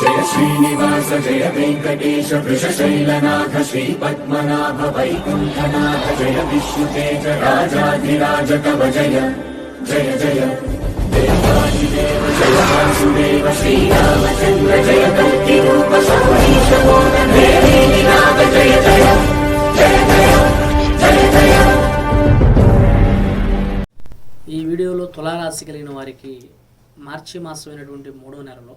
జయ శ్రీనివాస జయ వెంకటేశ వృషశైలనాథ శ్రీ పద్మనాభ వైకుంఠనాథ జయ విష్ణుతేజ రాజాధిరాజ కవ జయ జయ జయ. దేవాదిదేవ జయ వాసుదేవ శ్రీరామచంద్ర జయ కల్కి రూప సౌరీశ నాథ జయ జయ జయ జయ జయ జయ. ఈ వీడియోలో తులారాశి కలిగిన వారికి మార్చి మాసమైనటువంటి మూడో నెలలో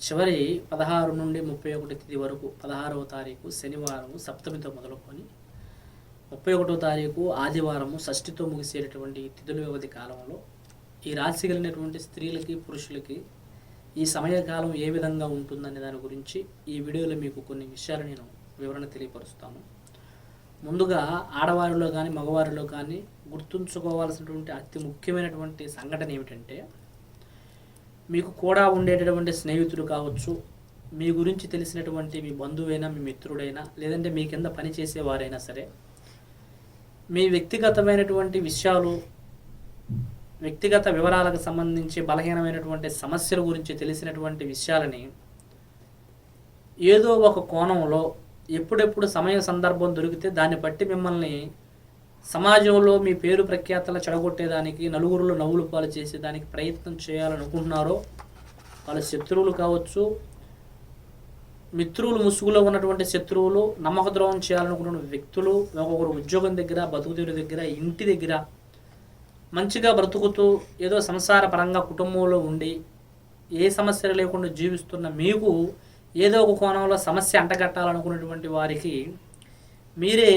చివరి పదహారు నుండి ముప్పై ఒకటి తేదీ వరకు పదహారవ తారీఖు శనివారం సప్తమితో మొదలుకొని ముప్పై ఒకటో తారీఖు ఆదివారము షష్ఠితో ముగిసేటటువంటి తిథుల వ్యవధి కాలంలో ఈ రాశి కలిగినటువంటి స్త్రీలకి పురుషులకి ఈ సమయకాలం ఏ విధంగా ఉంటుందనే దాని గురించి ఈ వీడియోలో మీకు కొన్ని విషయాలు నేను వివరణ తెలియపరుస్తాను. ముందుగా ఆడవారిలో కానీ మగవారిలో కానీ గుర్తుంచుకోవాల్సినటువంటి అతి ముఖ్యమైనటువంటి సంఘటన ఏమిటంటే మీకు కూడా ఉండేటటువంటి స్నేహితుడు కావచ్చు మీ గురించి తెలిసినటువంటి మీ బంధువైనా మీ మిత్రుడైనా లేదంటే మీ కింద పనిచేసే వారైనా సరే మీ వ్యక్తిగతమైనటువంటి విషయాలు వ్యక్తిగత వివరాలకు సంబంధించి బలహీనమైనటువంటి సమస్యల గురించి తెలిసినటువంటి విషయాలని ఏదో ఒక కోణంలో ఎప్పుడెప్పుడు సమయ సందర్భం దొరికితే దాన్ని బట్టి మిమ్మల్ని సమాజంలో మీ పేరు ప్రఖ్యాతలు చెడగొట్టేదానికి నలుగురిలో నవ్వులు పాలు చేసేదానికి ప్రయత్నం చేయాలనుకుంటున్నారో వాళ్ళ శత్రువులు కావచ్చు మిత్రులు ముసుగులో ఉన్నటువంటి శత్రువులు నమ్మక ద్రోహం చేయాలనుకున్న వ్యక్తులు ఒక్కొక్కరు ఉద్యోగం దగ్గర బతుకుతీరు దగ్గర ఇంటి దగ్గర మంచిగా బ్రతుకుతూ ఏదో సంసార పరంగా కుటుంబంలో ఉండి ఏ సమస్య లేకుండా జీవిస్తున్న మీకు ఏదో ఒక కోణంలో సమస్య అంటగట్టాలనుకున్నటువంటి వారికి మీరే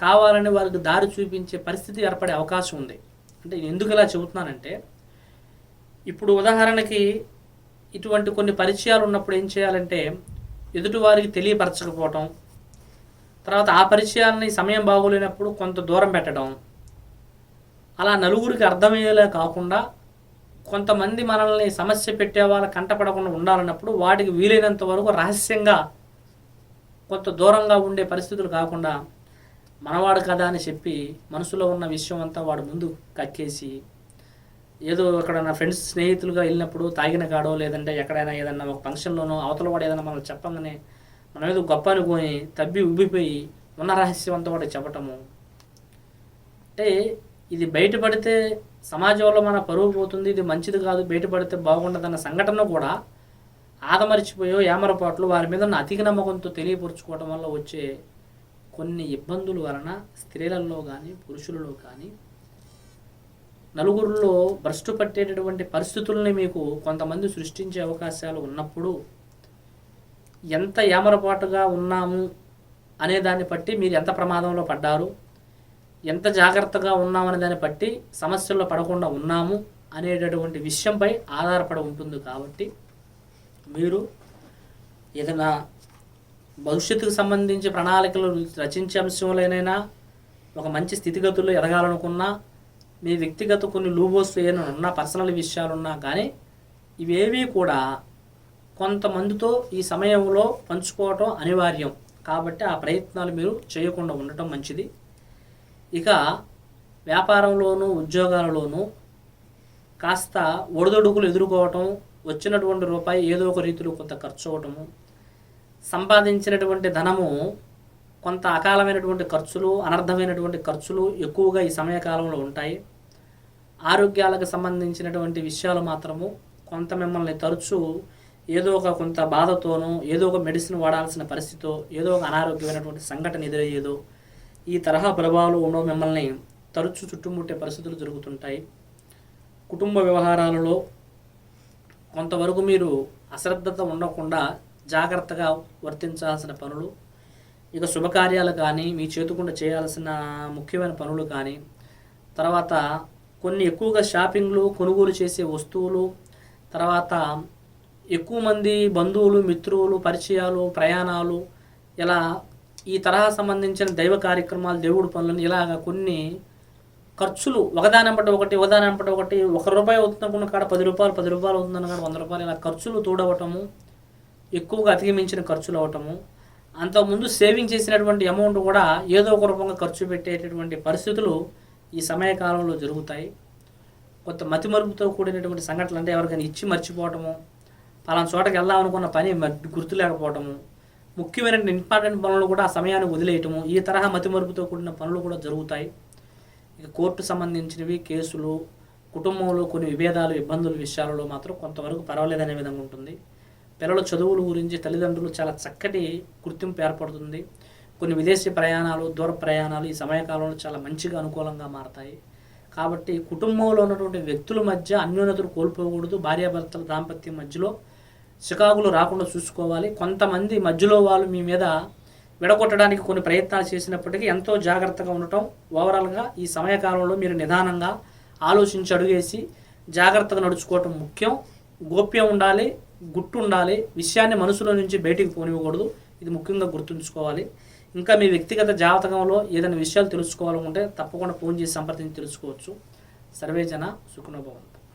కావాలని వారికి దారి చూపించే పరిస్థితి ఏర్పడే అవకాశం ఉంది. అంటే నేను ఎందుకు ఇలా చెబుతున్నానంటే ఇప్పుడు ఉదాహరణకి ఇటువంటి కొన్ని పరిచయాలు ఉన్నప్పుడు ఏం చేయాలంటే ఎదుటి వారికి తెలియపరచకపోవటం తర్వాత ఆ పరిచయాలని సమయం బాగోలేనప్పుడు కొంత దూరం పెట్టడం అలా నలుగురికి అర్థమయ్యేలా కాకుండా కొంతమంది మనల్ని సమస్య పెట్టే వాళ్ళ కంటపడకుండా ఉండాలన్నప్పుడు వాటికి వీలైనంత వరకు రహస్యంగా కొంత దూరంగా ఉండే పరిస్థితులు కాకుండా మనవాడు కదా అని చెప్పి మనసులో ఉన్న విషయం అంతా వాడు ముందు కక్కేసి ఏదో అక్కడ నా ఫ్రెండ్స్ స్నేహితులుగా వెళ్ళినప్పుడు తాగిన కాడో లేదంటే ఎక్కడైనా ఏదన్నా ఒక ఫంక్షన్లోనో అవతల వాడు ఏదైనా మనం చెప్పంగానే మనం ఏదో గొప్ప అనుకొని తబ్బి ఉబ్బిపోయి ఉన్న రహస్యం అంతా వాడు చెప్పటము. అంటే ఇది బయటపడితే సమాజంలో మన పరువు పోతుంది ఇది మంచిది కాదు బయటపడితే బాగుండదన్న సంఘటన కూడా ఆదమరిచిపోయో ఏమరపాట్లు వారి మీద ఉన్న అధిక నమ్మకంతో తెలియపరుచుకోవడం వల్ల వచ్చే కొన్ని ఇబ్బందుల వలన స్త్రీలలో కానీ పురుషులలో కానీ నలుగురిలో భ్రష్టు పట్టేటటువంటి పరిస్థితుల్ని మీకు కొంతమంది సృష్టించే అవకాశాలు ఉన్నప్పుడు ఎంత ఏమరపాటుగా ఉన్నాము అనే దాన్ని బట్టి మీరు ఎంత ప్రమాదంలో పడ్డారు ఎంత జాగ్రత్తగా ఉన్నామనే దాన్ని బట్టి సమస్యల్లో పడకుండా ఉన్నాము అనేటటువంటి విషయంపై ఆధారపడి ఉంటుంది కాబట్టి మీరు ఏదైనా భవిష్యత్తుకు సంబంధించి ప్రణాళికలు రచించే అంశంలోనైనా ఒక మంచి స్థితిగతుల్లో ఎదగాలనుకున్నా మీ వ్యక్తిగత కొన్ని లూబోస్ ఏమైనా ఉన్నా పర్సనల్ విషయాలున్నా కానీ ఇవేవి కూడా కొంతమందితో ఈ సమయంలో పంచుకోవటం అనివార్యం. కాబట్టి ఆ ప్రయత్నాలు మీరు చేయకుండా ఉండటం మంచిది. ఇక వ్యాపారంలోనూ ఉద్యోగాలలోనూ కాస్త ఒడిదొడుకులు ఎదుర్కోవటం వచ్చినటువంటి రూపాయి ఏదో ఒక రీతిలో కొంత ఖర్చు అవ్వటము సంపాదించినటువంటి ధనము కొంత అకాలమైనటువంటి ఖర్చులు అనర్థమైనటువంటి ఖర్చులు ఎక్కువగా ఈ సమయకాలంలో ఉంటాయి. ఆరోగ్యాలకు సంబంధించినటువంటి విషయాలు మాత్రము కొంత మిమ్మల్ని తరచూ ఏదో ఒక కొంత బాధతోనో ఏదో ఒక మెడిసిన్ వాడాల్సిన పరిస్థితితో ఏదో ఒక అనారోగ్యమైనటువంటి సంఘటన ఎదురయ్యేదో ఈ తరహా ప్రభావాలు ఉండవు మిమ్మల్ని తరచూ చుట్టుముట్టే పరిస్థితులు జరుగుతుంటాయి. కుటుంబ వ్యవహారాలలో కొంతవరకు మీరు అశ్రద్ధత ఉండకుండా జాగ్రత్తగా వర్తించాల్సిన పనులు ఇక శుభకార్యాలు కానీ మీ చేతుకుండా చేయాల్సిన ముఖ్యమైన పనులు కానీ తర్వాత కొన్ని ఎక్కువగా షాపింగ్లు కొనుగోలు చేసే వస్తువులు తర్వాత ఎక్కువ మంది బంధువులు మిత్రులు పరిచయాలు ప్రయాణాలు ఇలా ఈ తరహా సంబంధించిన దైవ కార్యక్రమాలు దేవుడు పనులను ఇలాగ కొన్ని ఖర్చులు ఒకదానంపట ఒకటి ఒకదానంపట ఒకటి ఒక రూపాయి అవుతున్నప్పుడు కాడ పది రూపాయలు పది రూపాయలు అవుతుందన్న కాడ వంద రూపాయలు ఇలా ఖర్చులు తోడవటము ఎక్కువగా అధిగమించిన ఖర్చులు అవటము అంతకుముందు సేవింగ్ చేసినటువంటి అమౌంట్ కూడా ఏదో ఒక రూపంగా ఖర్చు పెట్టేటటువంటి పరిస్థితులు ఈ సమయకాలంలో జరుగుతాయి. కొంత మతిమరుపుతో కూడినటువంటి సంఘటనలు అంటే ఎవరికైనా ఇచ్చి మర్చిపోవటము పలానా చోటకి వెళ్దాం అనుకున్న పని మ- గుర్తు లేకపోవటము ముఖ్యమైన ఇంపార్టెంట్ పనులు కూడా ఆ సమయాన్ని వదిలేయటము ఈ తరహా మతిమరుపుతో కూడిన పనులు కూడా జరుగుతాయి. ఇక కోర్టు సంబంధించినవి కేసులు కుటుంబంలో కొన్ని విభేదాలు ఇబ్బందుల విషయాలలో మాత్రం కొంతవరకు పర్వాలేదనే విధంగా ఉంటుంది. పిల్లల చదువుల గురించి తల్లిదండ్రులు చాలా చక్కటి గుర్తింపు ఏర్పడుతుంది. కొన్ని విదేశీ ప్రయాణాలు దూర ప్రయాణాలు ఈ సమయకాలంలో చాలా మంచిగా అనుకూలంగా మారతాయి. కాబట్టి కుటుంబంలో ఉన్నటువంటి వ్యక్తుల మధ్య అన్యోన్యతలు కోల్పోకూడదు. భార్యాభర్తల దాంపత్యం మధ్యలో చికాకులు రాకుండా చూసుకోవాలి. కొంతమంది మధ్యలో వాళ్ళు మీ మీద విడగొట్టడానికి కొన్ని ప్రయత్నాలు చేసినప్పటికీ ఎంతో జాగ్రత్తగా ఉండటం ఓవరాల్గా ఈ సమయకాలంలో మీరు నిదానంగా ఆలోచించి అడుగేసి జాగ్రత్తగా నడుచుకోవటం ముఖ్యం. గోప్యం ఉండాలి గుట్టు ఉండాలి విషయాన్ని మనసులో నుంచి బయటికి పోనివ్వకూడదు. ఇది ముఖ్యంగా గుర్తుంచుకోవాలి. ఇంకా మీ వ్యక్తిగత జాతకంలో ఏదైనా విషయాలు తెలుసుకోవాలనుకుంటే తప్పకుండా ఫోన్ చేసి సంప్రదించి తెలుసుకోవచ్చు. సర్వేజన సుఖనోభవంతు